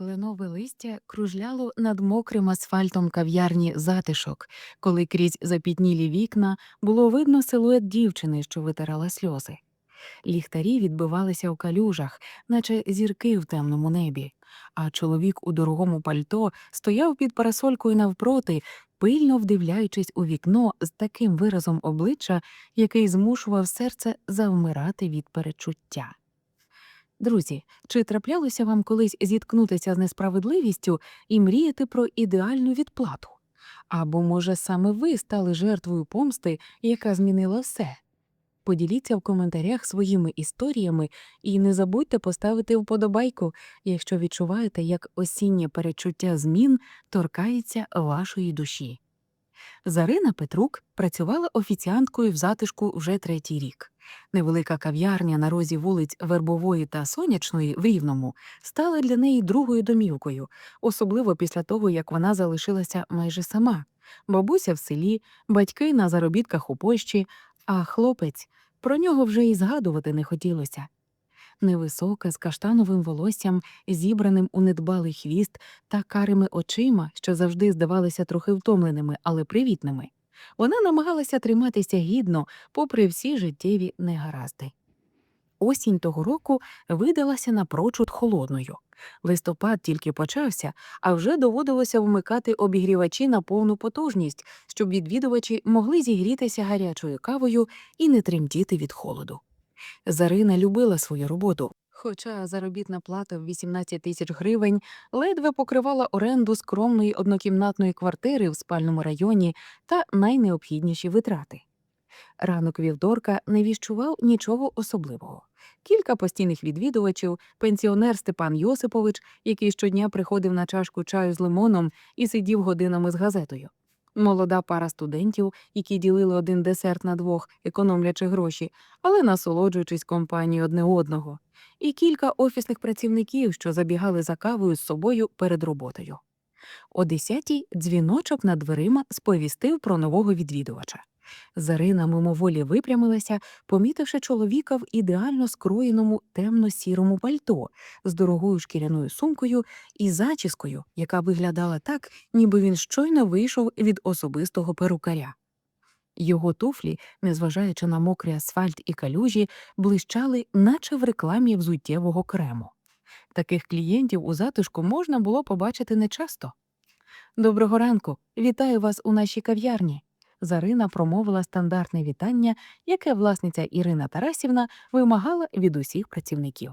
Кленове листя кружляло над мокрим асфальтом кав'ярні затишок, коли крізь запітнілі вікна було видно силует дівчини, що витирала сльози. Ліхтарі відбивалися у калюжах, наче зірки в темному небі, а чоловік у дорогому пальто стояв під парасолькою навпроти, пильно вдивляючись у вікно з таким виразом обличчя, який змушував серце завмирати від перечуття. Друзі, чи траплялося вам колись зіткнутися з несправедливістю і мріяти про ідеальну відплату? Або, може, саме ви стали жертвою помсти, яка змінила все? Поділіться в коментарях своїми історіями і не забудьте поставити вподобайку, якщо відчуваєте, як осіннє перечуття змін торкається вашої душі. Зарина Петрук працювала офіціанткою в затишку вже третій рік. Невелика кав'ярня на розі вулиць Вербової та Сонячної в Рівному стала для неї другою домівкою, особливо після того, як вона залишилася майже сама. Бабуся в селі, батьки на заробітках у Польщі, а хлопець про нього вже і згадувати не хотілося. Невисока, з каштановим волоссям, зібраним у недбалий хвіст та карими очима, що завжди здавалися трохи втомленими, але привітними. Вона намагалася триматися гідно, попри всі життєві негаразди. Осінь того року видалася напрочуд холодною. Листопад тільки почався, а вже доводилося вмикати обігрівачі на повну потужність, щоб відвідувачі могли зігрітися гарячою кавою і не тремтіти від холоду. Зарина любила свою роботу, хоча заробітна плата в 18 тисяч гривень ледве покривала оренду скромної однокімнатної квартири в спальному районі та найнеобхідніші витрати. Ранок вівторка не віщував нічого особливого. Кілька постійних відвідувачів, пенсіонер Степан Йосипович, який щодня приходив на чашку чаю з лимоном і сидів годинами з газетою. Молода пара студентів, які ділили один десерт на двох, економлячи гроші, але насолоджуючись компанією одне одного, і кілька офісних працівників, що забігали за кавою з собою перед роботою. О десятій дзвіночок над дверима сповістив про нового відвідувача. Зарина мимоволі випрямилася, помітивши чоловіка в ідеально скроєному темно-сірому пальто з дорогою шкіряною сумкою і зачіскою, яка виглядала так, ніби він щойно вийшов від особистого перукаря. Його туфлі, незважаючи на мокрий асфальт і калюжі, блищали, наче в рекламі взуттєвого крему. Таких клієнтів у затишку можна було побачити нечасто. Доброго ранку, вітаю вас у нашій кав'ярні. Зарина промовила стандартне вітання, яке власниця Ірина Тарасівна вимагала від усіх працівників.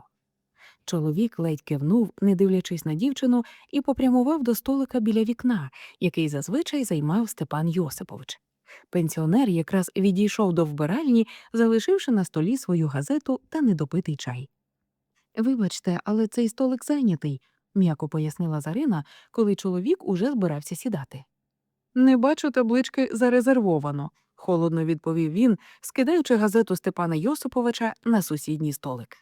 Чоловік ледь кивнув, не дивлячись на дівчину, і попрямував до столика біля вікна, який зазвичай займав Степан Йосипович. Пенсіонер якраз відійшов до вбиральні, залишивши на столі свою газету та недопитий чай. Вибачте, але цей столик зайнятий, м'яко пояснила Зарина, коли чоловік уже збирався сідати. Не бачу таблички зарезервовано, холодно відповів він, скидаючи газету Степана Йосиповича на сусідній столик.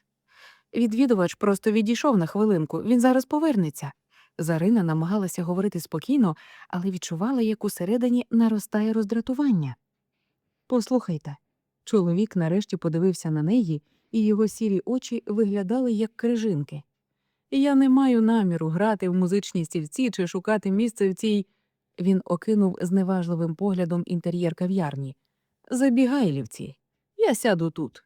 Відвідувач просто відійшов на хвилинку, він зараз повернеться. Зарина намагалася говорити спокійно, але відчувала, як усередині наростає роздратування. Послухайте, чоловік нарешті подивився на неї, і його сірі очі виглядали як крижинки. Я не маю наміру грати в музичні стільці чи шукати місце в цій. Він окинув зневажливим поглядом інтер'єр кав'ярні. Забігайлівці, я сяду тут.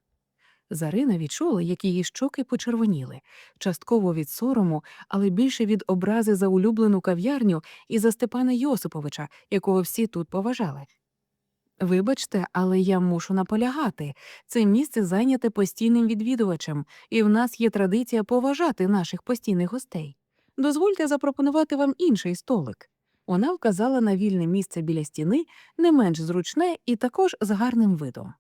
Зарина відчула, як її щоки почервоніли, частково від сорому, але більше від образи за улюблену кав'ярню і за Степана Йосиповича, якого всі тут поважали. Вибачте, але я мушу наполягати. Це місце зайняте постійним відвідувачем, і в нас є традиція поважати наших постійних гостей. Дозвольте запропонувати вам інший столик. Вона вказала на вільне місце біля стіни, не менш зручне і також з гарним видом.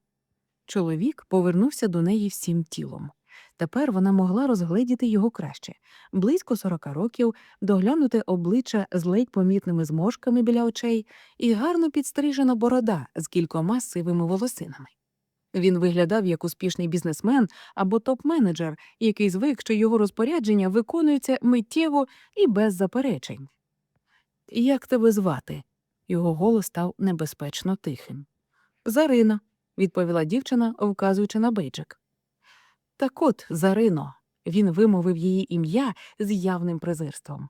Чоловік повернувся до неї всім тілом. Тепер вона могла розгледіти його краще близько сорока років, доглянути обличчя з ледь помітними зморшками біля очей і гарно підстрижена борода з кількома сивими волосинами. Він виглядав як успішний бізнесмен або топ-менеджер, який звик, що його розпорядження виконуються миттєво і без заперечень. Як тебе звати? Його голос став небезпечно тихим. Зарина, відповіла дівчина, вказуючи на бейджик. Так от, Зарино, Він вимовив її ім'я з явним презирством.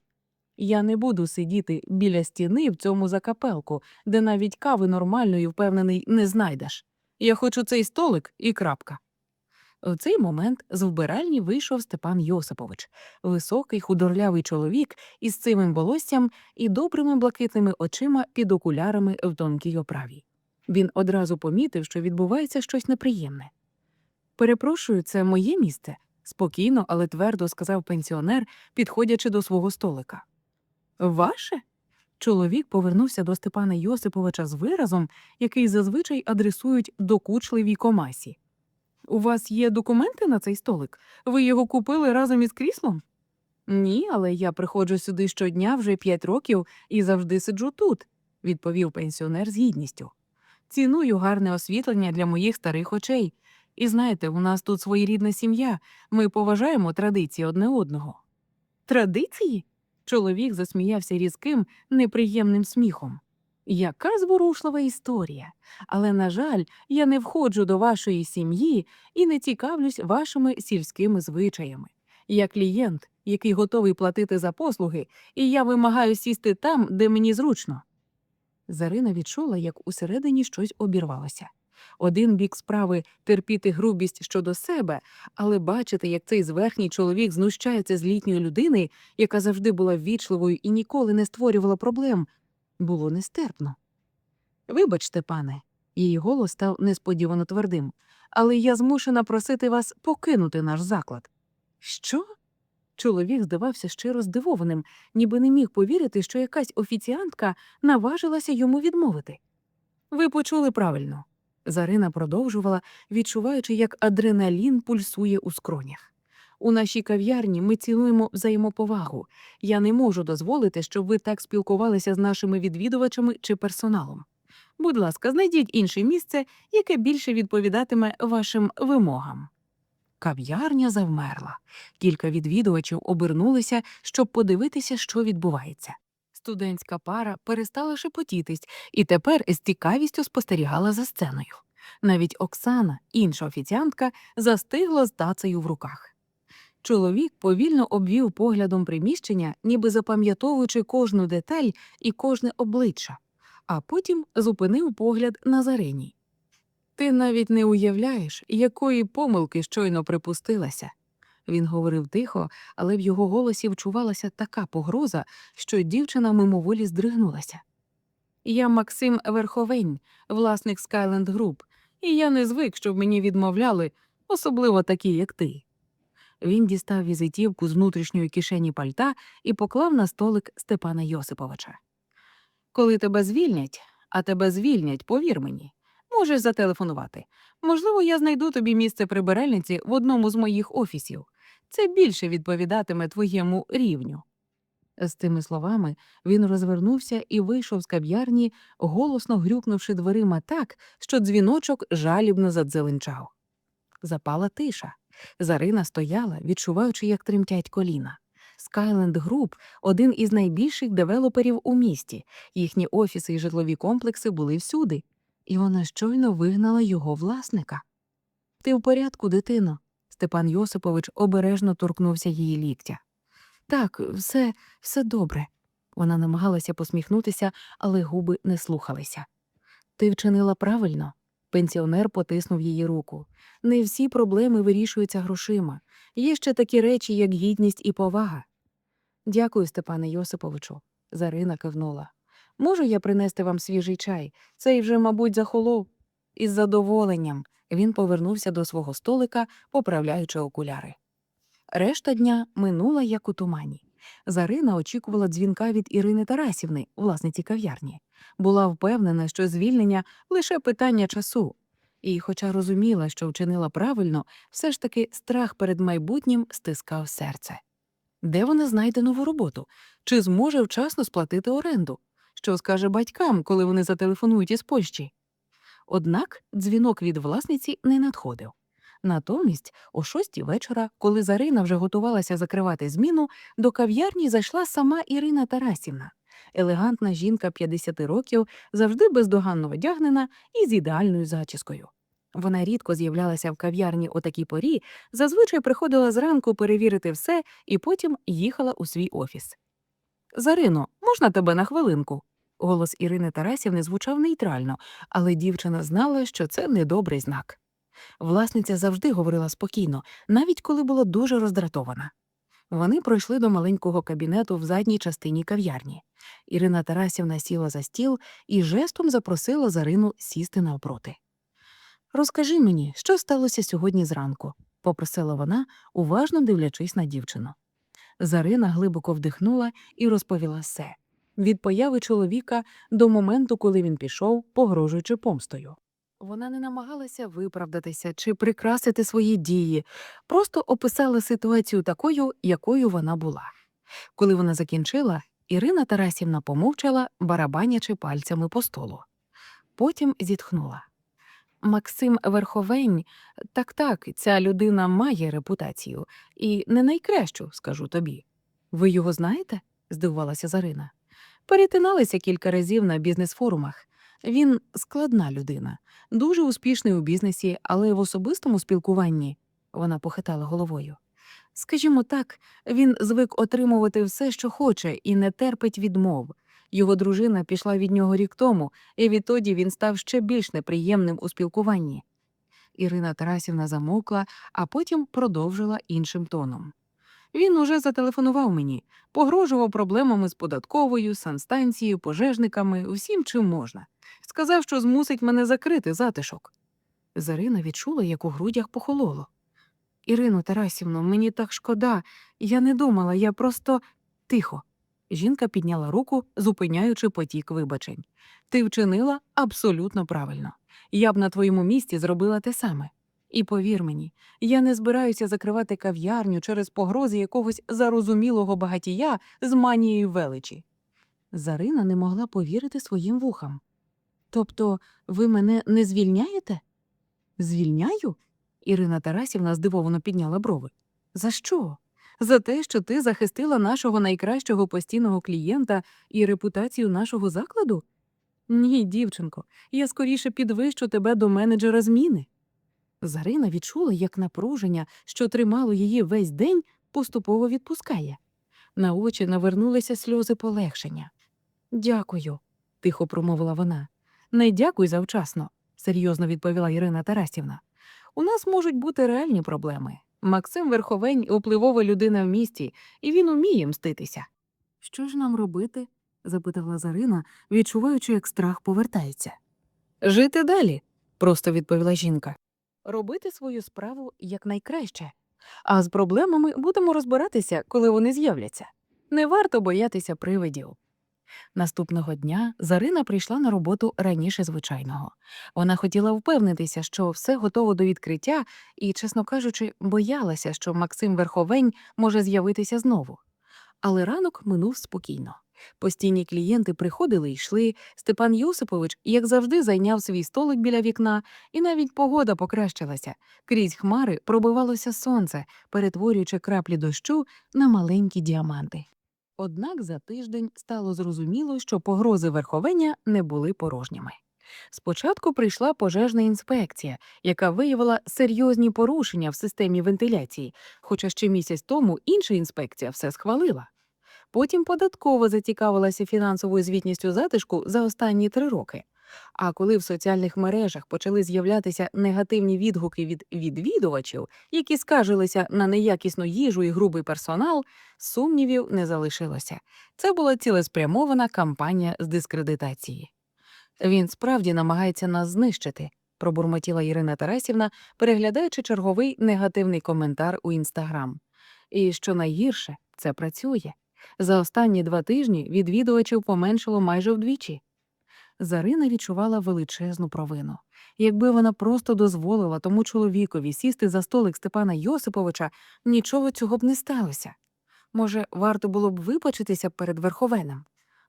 Я не буду сидіти біля стіни в цьому закапелку, де навіть кави нормальної, впевнений, не знайдеш. Я хочу цей столик і крапка. В цей момент з вбиральні вийшов Степан Йосипович, високий худорлявий чоловік із цивим волоссям і добрими блакитними очима під окулярами в тонкій оправі. Він одразу помітив, що відбувається щось неприємне. Перепрошую, це моє місце, спокійно, але твердо сказав пенсіонер, підходячи до свого столика. Ваше? Чоловік повернувся до Степана Йосиповича з виразом, який зазвичай адресують докучливій комасі. У вас є документи на цей столик? Ви його купили разом із кріслом? Ні, але я приходжу сюди щодня вже п'ять років і завжди сиджу тут, відповів пенсіонер з гідністю. Ціную гарне освітлення для моїх старих очей. І знаєте, у нас тут своєрідна сім'я. Ми поважаємо традиції одне одного. Традиції? Чоловік засміявся різким, неприємним сміхом. Яка зворушлива історія. Але, на жаль, я не входжу до вашої сім'ї і не цікавлюсь вашими сільськими звичаями. Я клієнт, який готовий платити за послуги, і я вимагаю сісти там, де мені зручно. Зарина відчула, як усередині щось обірвалося. Один бік справи терпіти грубість щодо себе, але бачити, як цей зверхній чоловік знущається з літньої людини, яка завжди була ввічливою і ніколи не створювала проблем, було нестерпно. Вибачте, пане, її голос став несподівано твердим, але я змушена просити вас покинути наш заклад. Що? Чоловік здавався щиро здивованим, ніби не міг повірити, що якась офіціантка наважилася йому відмовити. Ви почули правильно. Зарина продовжувала, відчуваючи, як адреналін пульсує у скронях. У нашій кав'ярні ми цінуємо взаємоповагу. Я не можу дозволити, щоб ви так спілкувалися з нашими відвідувачами чи персоналом. Будь ласка, знайдіть інше місце, яке більше відповідатиме вашим вимогам. Кав'ярня завмерла. Кілька відвідувачів обернулися, щоб подивитися, що відбувається. Студентська пара перестала шепотітись і тепер з цікавістю спостерігала за сценою. Навіть Оксана, інша офіціантка, застигла з тацею в руках. Чоловік повільно обвів поглядом приміщення, ніби запам'ятовуючи кожну деталь і кожне обличчя, а потім зупинив погляд на Зарині. Ти навіть не уявляєш, якої помилки щойно припустилася. Він говорив тихо, але в його голосі вчувалася така погроза, що дівчина мимоволі здригнулася. Я Максим Верховень, власник Skyland Group, і я не звик, щоб мені відмовляли, особливо такі, як ти. Він дістав візитівку з внутрішньої кишені пальта і поклав на столик Степана Йосиповича. Коли тебе звільнять, а тебе звільнять, повір мені, можеш зателефонувати. Можливо, я знайду тобі місце прибиральниці в одному з моїх офісів. Це більше відповідатиме твоєму рівню. З тими словами він розвернувся і вийшов з кав'ярні, голосно грюкнувши дверима так, що дзвіночок жалібно задзеленчав. Запала тиша. Зарина стояла, відчуваючи, як тремтять коліна. Skyland Group – один із найбільших девелоперів у місті. Їхні офіси і житлові комплекси були всюди, і вона щойно вигнала його власника. Ти в порядку, дитино? Степан Йосипович обережно торкнувся її ліктя. Так, все, все добре. Вона намагалася посміхнутися, але губи не слухалися. Ти вчинила правильно. Пенсіонер потиснув її руку. Не всі проблеми вирішуються грошима. Є ще такі речі, як гідність і повага. Дякую, Степане Йосиповичу. Зарина кивнула. Можу я принести вам свіжий чай? Цей вже, мабуть, захолов. Із задоволенням він повернувся до свого столика, поправляючи окуляри. Решта дня минула як у тумані. Зарина очікувала дзвінка від Ірини Тарасівни, власниці кав'ярні. Була впевнена, що звільнення лише питання часу. І, хоча розуміла, що вчинила правильно, все ж таки страх перед майбутнім стискав серце. Де вона знайде нову роботу? Чи зможе вчасно сплатити оренду? Що скаже батькам, коли вони зателефонують із Польщі? Однак дзвінок від власниці не надходив. Натомість, о шостій вечора, коли Зарина вже готувалася закривати зміну, до кав'ярні зайшла сама Ірина Тарасівна. Елегантна жінка 50 років, завжди бездоганно одягнена і з ідеальною зачіскою. Вона рідко з'являлася в кав'ярні о такій порі, зазвичай приходила зранку перевірити все і потім їхала у свій офіс. Зарино, можна тебе на хвилинку? Голос Ірини Тарасівни звучав нейтрально, але дівчина знала, що це недобрий знак. Власниця завжди говорила спокійно, навіть коли була дуже роздратована. Вони пройшли до маленького кабінету в задній частині кав'ярні. Ірина Тарасівна сіла за стіл і жестом запросила Зарину сісти навпроти. Розкажи мені, що сталося сьогодні зранку, попросила вона, уважно дивлячись на дівчину. Зарина глибоко вдихнула і розповіла все від появи чоловіка до моменту, коли він пішов, погрожуючи помстою. Вона не намагалася виправдатися чи прикрасити свої дії, просто описала ситуацію такою, якою вона була. Коли вона закінчила, Ірина Тарасівна помовчала, барабанячи пальцями по столу. Потім зітхнула. Максим Верховень, так так, ця людина має репутацію, і не найкращу, скажу тобі. Ви його знаєте? здивувалася Зарина. Перетиналися кілька разів на бізнес-форумах. Він складна людина, дуже успішний у бізнесі, але в особистому спілкуванні вона похитала головою. Скажімо так, він звик отримувати все, що хоче, і не терпить відмов. Його дружина пішла від нього рік тому, і відтоді він став ще більш неприємним у спілкуванні. Ірина Тарасівна замовкла, а потім продовжила іншим тоном. Він уже зателефонував мені, погрожував проблемами з податковою, санстанцією, пожежниками, усім, чим можна. Сказав, що змусить мене закрити затишок. Зарина відчула, як у грудях похололо. Ірино Тарасівно, мені так шкода. Я не думала, я просто тихо. Жінка підняла руку, зупиняючи потік вибачень. Ти вчинила абсолютно правильно. Я б на твоєму місці зробила те саме. І повір мені, я не збираюся закривати кав'ярню через погрози якогось зарозумілого багатія з манією величі. Зарина не могла повірити своїм вухам. Тобто, ви мене не звільняєте? Звільняю? Ірина Тарасівна здивовано підняла брови. За що? За те, що ти захистила нашого найкращого постійного клієнта і репутацію нашого закладу? Ні, дівчинко, я скоріше підвищу тебе до менеджера зміни. Зарина відчула, як напруження, що тримало її весь день, поступово відпускає. На очі навернулися сльози полегшення. Дякую, тихо промовила вона. Не дякуй завчасно, серйозно відповіла Ірина Тарасівна. У нас можуть бути реальні проблеми. Максим Верховень впливова людина в місті, і він уміє мститися. Що ж нам робити? запитала Зарина, відчуваючи, як страх повертається. Жити далі, просто відповіла жінка. Робити свою справу якнайкраще. А з проблемами будемо розбиратися, коли вони з'являться. Не варто боятися привидів. Наступного дня Зарина прийшла на роботу раніше звичайного. Вона хотіла впевнитися, що все готово до відкриття, і, чесно кажучи, боялася, що Максим Верховень може з'явитися знову. Але ранок минув спокійно. Постійні клієнти приходили й йшли. Степан Йосипович, як завжди, зайняв свій столик біля вікна, і навіть погода покращилася. Крізь хмари пробивалося сонце, перетворюючи краплі дощу на маленькі діаманти. Однак за тиждень стало зрозуміло, що погрози верховення не були порожніми. Спочатку прийшла пожежна інспекція, яка виявила серйозні порушення в системі вентиляції, хоча ще місяць тому інша інспекція все схвалила. Потім податкова зацікавилася фінансовою звітністю затишку за останні три роки. А коли в соціальних мережах почали з'являтися негативні відгуки від відвідувачів, які скаржилися на неякісну їжу і грубий персонал, сумнівів не залишилося. Це була цілеспрямована кампанія з дискредитації. Він справді намагається нас знищити, пробурмотіла Ірина Тарасівна, переглядаючи черговий негативний коментар у інстаграм. І що найгірше, це працює. За останні два тижні відвідувачів поменшало майже вдвічі. Зарина відчувала величезну провину. Якби вона просто дозволила тому чоловікові сісти за столик Степана Йосиповича, нічого цього б не сталося. Може, варто було б вибачитися перед Верховенем?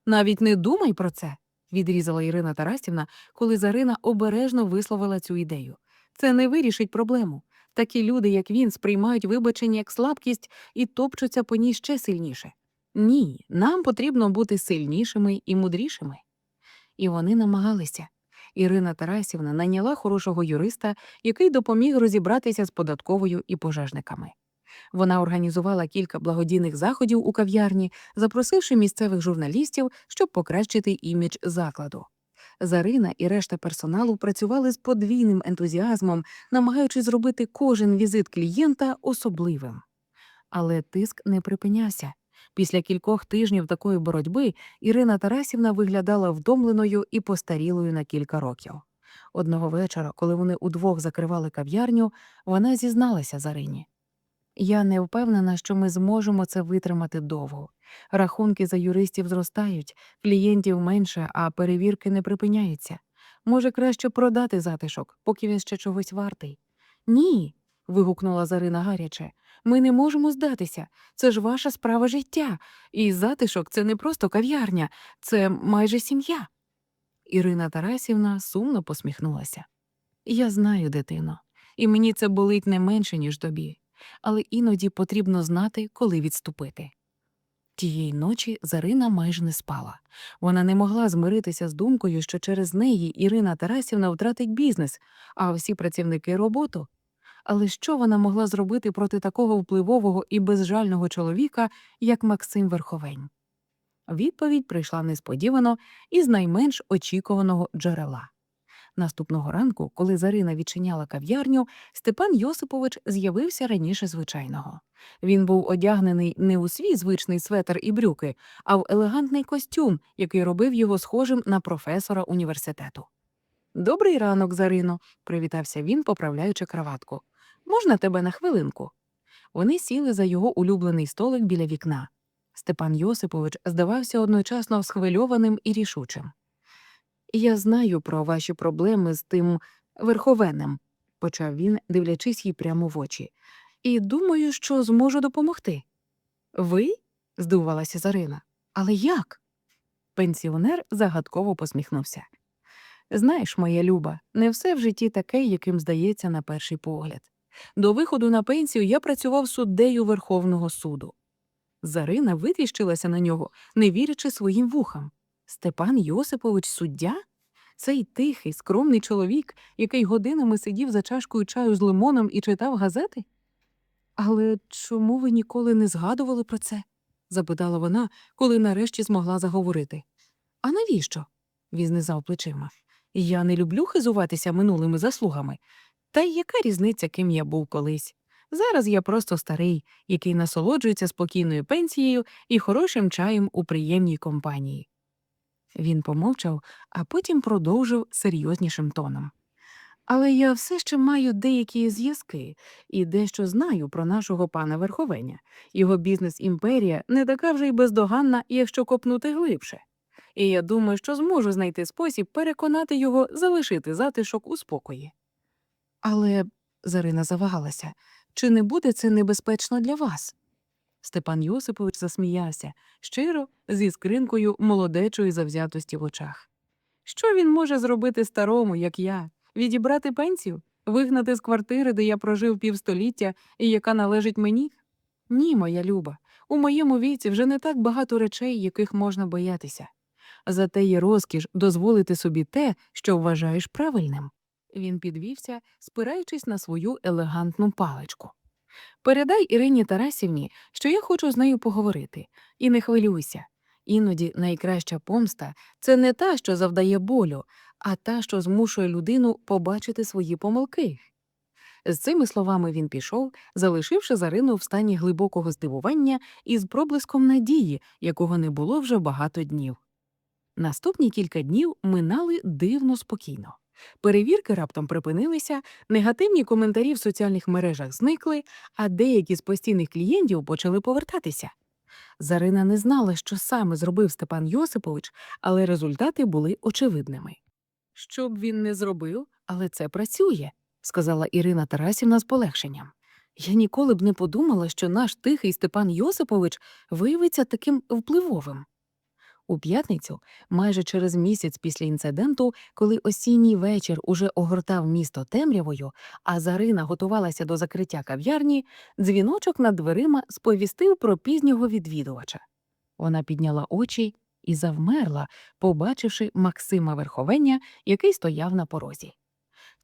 Навіть не думай про це, відрізала Ірина Тарасівна, коли Зарина обережно висловила цю ідею. Це не вирішить проблему. Такі люди, як він, сприймають вибачення як слабкість і топчуться по ній ще сильніше. Ні, нам потрібно бути сильнішими і мудрішими. І вони намагалися. Ірина Тарасівна найняла хорошого юриста, який допоміг розібратися з податковою і пожежниками. Вона організувала кілька благодійних заходів у кав'ярні, запросивши місцевих журналістів, щоб покращити імідж закладу. Зарина і решта персоналу працювали з подвійним ентузіазмом, намагаючись зробити кожен візит клієнта особливим. Але тиск не припинявся. Після кількох тижнів такої боротьби Ірина Тарасівна виглядала вдомленою і постарілою на кілька років. Одного вечора, коли вони удвох закривали кав'ярню, вона зізналася Зарині. Я не впевнена, що ми зможемо це витримати довго. Рахунки за юристів зростають, клієнтів менше, а перевірки не припиняються. Може, краще продати затишок, поки він ще чогось вартий. Ні. вигукнула Зарина гаряче. Ми не можемо здатися. Це ж ваша справа життя. І затишок це не просто кав'ярня, це майже сім'я. Ірина Тарасівна сумно посміхнулася. Я знаю, дитино, і мені це болить не менше, ніж тобі, але іноді потрібно знати, коли відступити. Тієї ночі Зарина майже не спала. Вона не могла змиритися з думкою, що через неї Ірина Тарасівна втратить бізнес, а всі працівники роботу. Але що вона могла зробити проти такого впливового і безжального чоловіка, як Максим Верховень? Відповідь прийшла несподівано і з найменш очікуваного джерела. Наступного ранку, коли Зарина відчиняла кав'ярню, Степан Йосипович з'явився раніше звичайного. Він був одягнений не у свій звичний светр і брюки, а в елегантний костюм, який робив його схожим на професора університету. Добрий ранок, Зарино, привітався він, поправляючи краватку. Можна тебе на хвилинку? Вони сіли за його улюблений столик біля вікна. Степан Йосипович здавався одночасно схвильованим і рішучим. Я знаю про ваші проблеми з тим верховенем, почав він, дивлячись їй прямо в очі, і думаю, що зможу допомогти. Ви? здивувалася Зарина. Але як? Пенсіонер загадково посміхнувся. Знаєш, моя люба, не все в житті таке, яким здається на перший погляд. До виходу на пенсію я працював суддею Верховного суду. Зарина витріщилася на нього, не вірячи своїм вухам. Степан Йосипович суддя? Цей тихий, скромний чоловік, який годинами сидів за чашкою чаю з лимоном і читав газети? Але чому ви ніколи не згадували про це? запитала вона, коли нарешті змогла заговорити. А навіщо? він знизав плечима. Я не люблю хизуватися минулими заслугами. Та й яка різниця, ким я був колись? Зараз я просто старий, який насолоджується спокійною пенсією і хорошим чаєм у приємній компанії. Він помовчав, а потім продовжив серйознішим тоном. Але я все ще маю деякі зв'язки і дещо знаю про нашого пана Верховеня. Його бізнес-імперія не така вже й бездоганна, якщо копнути глибше. І я думаю, що зможу знайти спосіб переконати його залишити затишок у спокої. Але Зарина завагалася чи не буде це небезпечно для вас? Степан Йосипович засміявся щиро, зі скринкою молодечої завзятості в очах. Що він може зробити старому, як я? Відібрати пенсію? Вигнати з квартири, де я прожив півстоліття і яка належить мені? Ні, моя люба, у моєму віці вже не так багато речей, яких можна боятися. Зате є розкіш дозволити собі те, що вважаєш правильним. Він підвівся, спираючись на свою елегантну паличку. Передай Ірині Тарасівні, що я хочу з нею поговорити, і не хвилюйся. Іноді найкраща помста це не та, що завдає болю, а та, що змушує людину побачити свої помилки. З цими словами він пішов, залишивши Зарину в стані глибокого здивування і з проблиском надії, якого не було вже багато днів. Наступні кілька днів минали дивно спокійно. Перевірки раптом припинилися, негативні коментарі в соціальних мережах зникли, а деякі з постійних клієнтів почали повертатися. Зарина не знала, що саме зробив Степан Йосипович, але результати були очевидними. Що б він не зробив, але це працює, сказала Ірина Тарасівна з полегшенням. Я ніколи б не подумала, що наш тихий Степан Йосипович виявиться таким впливовим. У п'ятницю, майже через місяць після інциденту, коли осінній вечір уже огортав місто темрявою, а Зарина готувалася до закриття кав'ярні, дзвіночок над дверима сповістив про пізнього відвідувача. Вона підняла очі і завмерла, побачивши Максима Верховення, який стояв на порозі.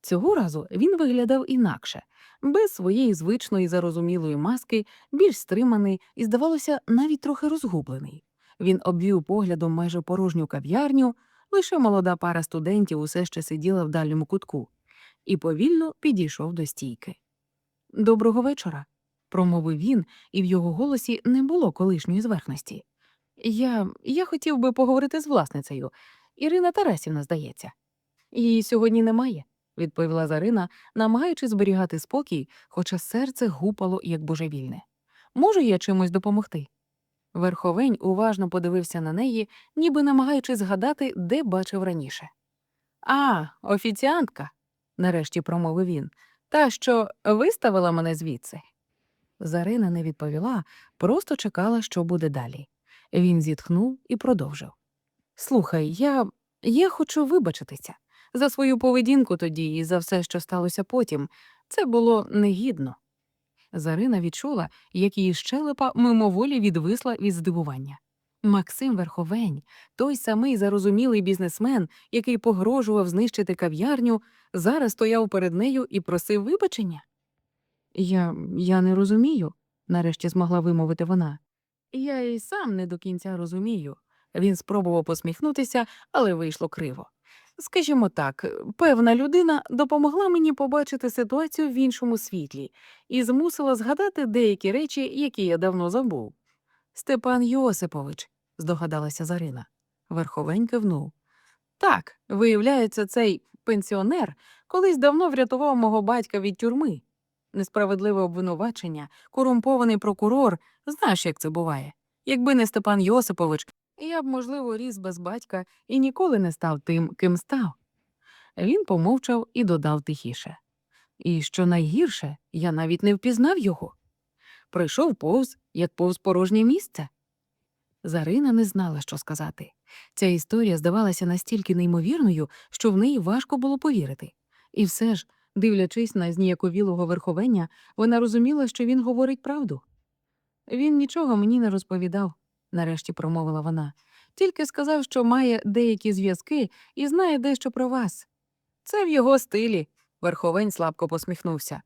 Цього разу він виглядав інакше, без своєї звичної зарозумілої маски, більш стриманий і, здавалося, навіть трохи розгублений. Він обвів поглядом майже порожню кав'ярню, лише молода пара студентів усе ще сиділа в дальньому кутку, і повільно підійшов до стійки. Доброго вечора, промовив він, і в його голосі не було колишньої зверхності. Я, я хотів би поговорити з власницею. Ірина Тарасівна, здається. Її сьогодні немає, відповіла Зарина, намагаючись зберігати спокій, хоча серце гупало як божевільне. Можу я чимось допомогти? Верховень уважно подивився на неї, ніби намагаючись згадати, де бачив раніше. А, офіціантка, нарешті промовив він, та що виставила мене звідси. Зарина не відповіла, просто чекала, що буде далі. Він зітхнув і продовжив. Слухай, я, я хочу вибачитися за свою поведінку тоді і за все, що сталося потім. Це було негідно. Зарина відчула, як її щелепа мимоволі відвисла від здивування. Максим Верховень, той самий зарозумілий бізнесмен, який погрожував знищити кав'ярню, зараз стояв перед нею і просив вибачення. Я, я не розумію, нарешті змогла вимовити вона. Я і сам не до кінця розумію. Він спробував посміхнутися, але вийшло криво. Скажімо так, певна людина допомогла мені побачити ситуацію в іншому світлі і змусила згадати деякі речі, які я давно забув. Степан Йосипович, здогадалася Зарина. Верховень кивнув. Так, виявляється, цей пенсіонер колись давно врятував мого батька від тюрми. Несправедливе обвинувачення, корумпований прокурор, знаєш, як це буває. Якби не Степан Йосипович, я б, можливо, ріс без батька і ніколи не став тим, ким став. Він помовчав і додав тихіше. І що найгірше, я навіть не впізнав його. Пройшов повз, як повз порожнє місце. Зарина не знала, що сказати. Ця історія здавалася настільки неймовірною, що в неї важко було повірити. І все ж, дивлячись на зніяковілого верховення, вона розуміла, що він говорить правду. Він нічого мені не розповідав, нарешті промовила вона, тільки сказав, що має деякі зв'язки і знає дещо про вас. Це в його стилі, верховень слабко посміхнувся.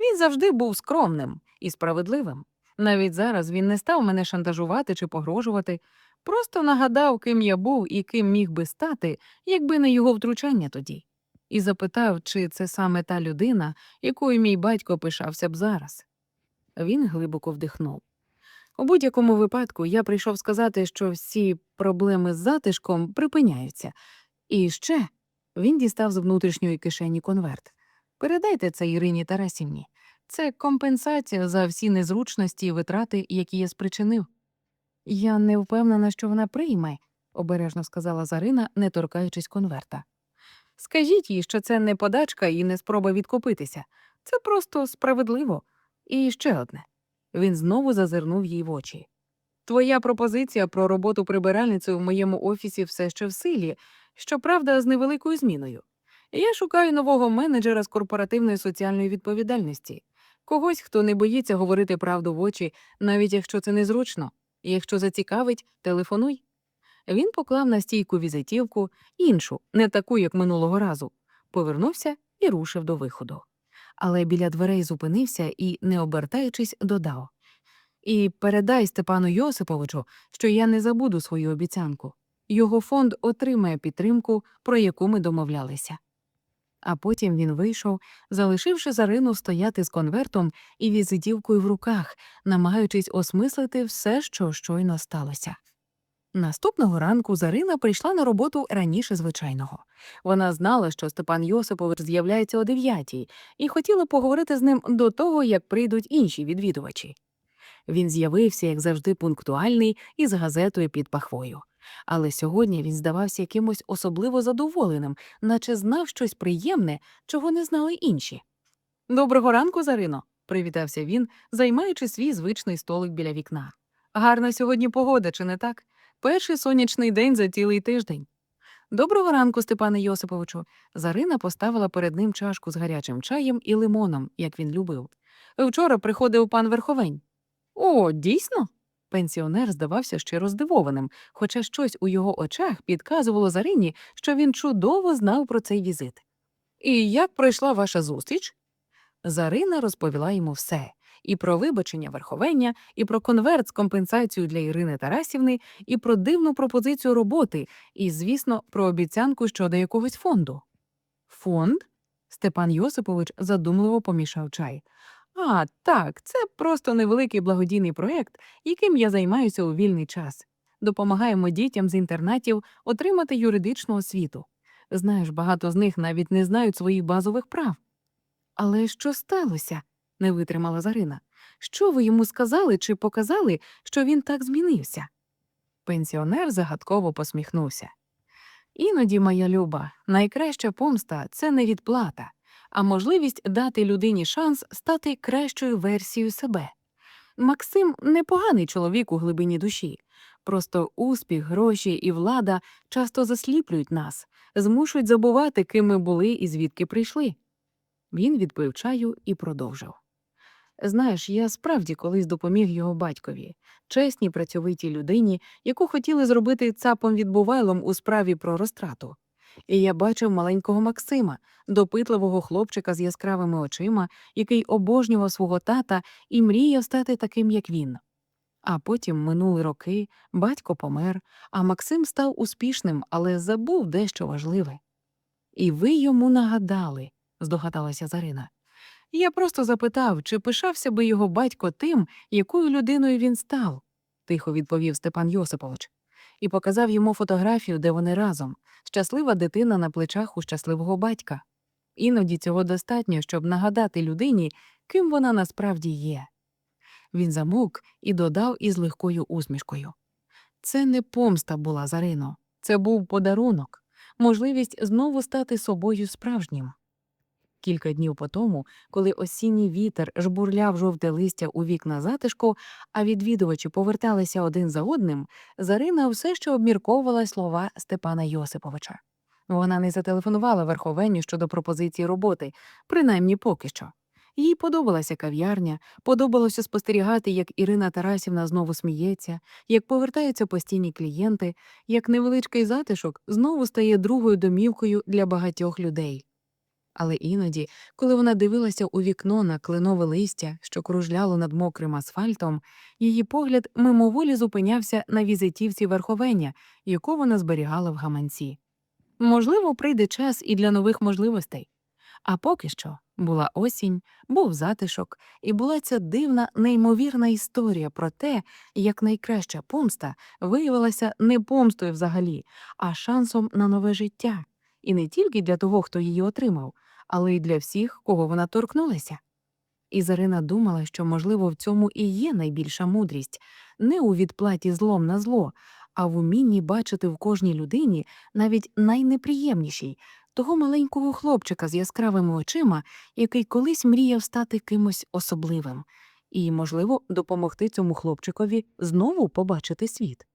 Він завжди був скромним і справедливим. Навіть зараз він не став мене шантажувати чи погрожувати, просто нагадав, ким я був і ким міг би стати, якби не його втручання тоді, і запитав, чи це саме та людина, якою мій батько пишався б зараз. Він глибоко вдихнув. У будь-якому випадку я прийшов сказати, що всі проблеми з затишком припиняються. І ще він дістав з внутрішньої кишені конверт. Передайте це Ірині Тарасівні. Це компенсація за всі незручності і витрати, які я спричинив. Я не впевнена, що вона прийме, обережно сказала Зарина, не торкаючись конверта. Скажіть їй, що це не подачка і не спроба відкупитися. Це просто справедливо. І ще одне. Він знову зазирнув їй в очі. Твоя пропозиція про роботу прибиральницею в моєму офісі все ще в силі, щоправда, з невеликою зміною. Я шукаю нового менеджера з корпоративної соціальної відповідальності, когось, хто не боїться говорити правду в очі, навіть якщо це незручно. Якщо зацікавить, телефонуй. Він поклав на стійку візитівку, іншу, не таку, як минулого разу, повернувся і рушив до виходу. Але біля дверей зупинився і, не обертаючись, додав І передай Степану Йосиповичу, що я не забуду свою обіцянку. Його фонд отримає підтримку, про яку ми домовлялися. А потім він вийшов, залишивши Зарину стояти з конвертом і візитівкою в руках, намагаючись осмислити все, що щойно сталося. Наступного ранку Зарина прийшла на роботу раніше звичайного. Вона знала, що Степан Йосипович з'являється о дев'ятій, і хотіла поговорити з ним до того, як прийдуть інші відвідувачі. Він з'явився, як завжди, пунктуальний і з газетою під пахвою. Але сьогодні він здавався якимось особливо задоволеним, наче знав щось приємне, чого не знали інші. Доброго ранку, Зарино, привітався він, займаючи свій звичний столик біля вікна. Гарна сьогодні погода, чи не так? Перший сонячний день за цілий тиждень. Доброго ранку, Степане Йосиповичу. Зарина поставила перед ним чашку з гарячим чаєм і лимоном, як він любив. Вчора приходив пан Верховень. О, дійсно? Пенсіонер здавався щиро здивованим, хоча щось у його очах підказувало Зарині, що він чудово знав про цей візит. І як пройшла ваша зустріч? Зарина розповіла йому все і про вибачення верховення, і про конверт з компенсацією для Ірини Тарасівни, і про дивну пропозицію роботи, і, звісно, про обіцянку щодо якогось фонду. Фонд? Степан Йосипович задумливо помішав чай. А, так, це просто невеликий благодійний проєкт, яким я займаюся у вільний час. Допомагаємо дітям з інтернатів отримати юридичну освіту. Знаєш, багато з них навіть не знають своїх базових прав. Але що сталося? Не витримала Зарина. Що ви йому сказали чи показали, що він так змінився? Пенсіонер загадково посміхнувся. Іноді, моя люба, найкраща помста це не відплата, а можливість дати людині шанс стати кращою версією себе. Максим непоганий чоловік у глибині душі. Просто успіх, гроші і влада часто засліплюють нас, змушують забувати, ким ми були і звідки прийшли. Він відпив чаю і продовжив. Знаєш, я справді колись допоміг його батькові, чесній працьовитій людині, яку хотіли зробити цапом відбувайлом у справі про розтрату. І я бачив маленького Максима, допитливого хлопчика з яскравими очима, який обожнював свого тата і мріяв стати таким, як він. А потім минули роки, батько помер, а Максим став успішним, але забув дещо важливе. І ви йому нагадали, здогадалася Зарина. Я просто запитав, чи пишався би його батько тим, якою людиною він став, тихо відповів Степан Йосипович, і показав йому фотографію, де вони разом, щаслива дитина на плечах у щасливого батька. Іноді цього достатньо, щоб нагадати людині, ким вона насправді є. Він замовк і додав із легкою усмішкою. Це не помста була Зарино, це був подарунок, можливість знову стати собою справжнім. Кілька днів по тому, коли осінній вітер жбурляв жовте листя у вікна затишку, а відвідувачі поверталися один за одним, Зарина все ще обмірковувала слова Степана Йосиповича. Вона не зателефонувала верховенню щодо пропозиції роботи, принаймні поки що. Їй подобалася кав'ярня, подобалося спостерігати, як Ірина Тарасівна знову сміється, як повертаються постійні клієнти, як невеличкий затишок знову стає другою домівкою для багатьох людей. Але іноді, коли вона дивилася у вікно на кленове листя, що кружляло над мокрим асфальтом, її погляд мимоволі зупинявся на візитівці верховення, яку вона зберігала в гаманці. Можливо, прийде час і для нових можливостей. А поки що була осінь, був затишок, і була ця дивна, неймовірна історія про те, як найкраща помста виявилася не помстою взагалі, а шансом на нове життя. І не тільки для того, хто її отримав, але й для всіх, кого вона торкнулася. І думала, що, можливо, в цьому і є найбільша мудрість не у відплаті злом на зло, а в умінні бачити в кожній людині навіть найнеприємнішій того маленького хлопчика з яскравими очима, який колись мріяв стати кимось особливим, і, можливо, допомогти цьому хлопчикові знову побачити світ.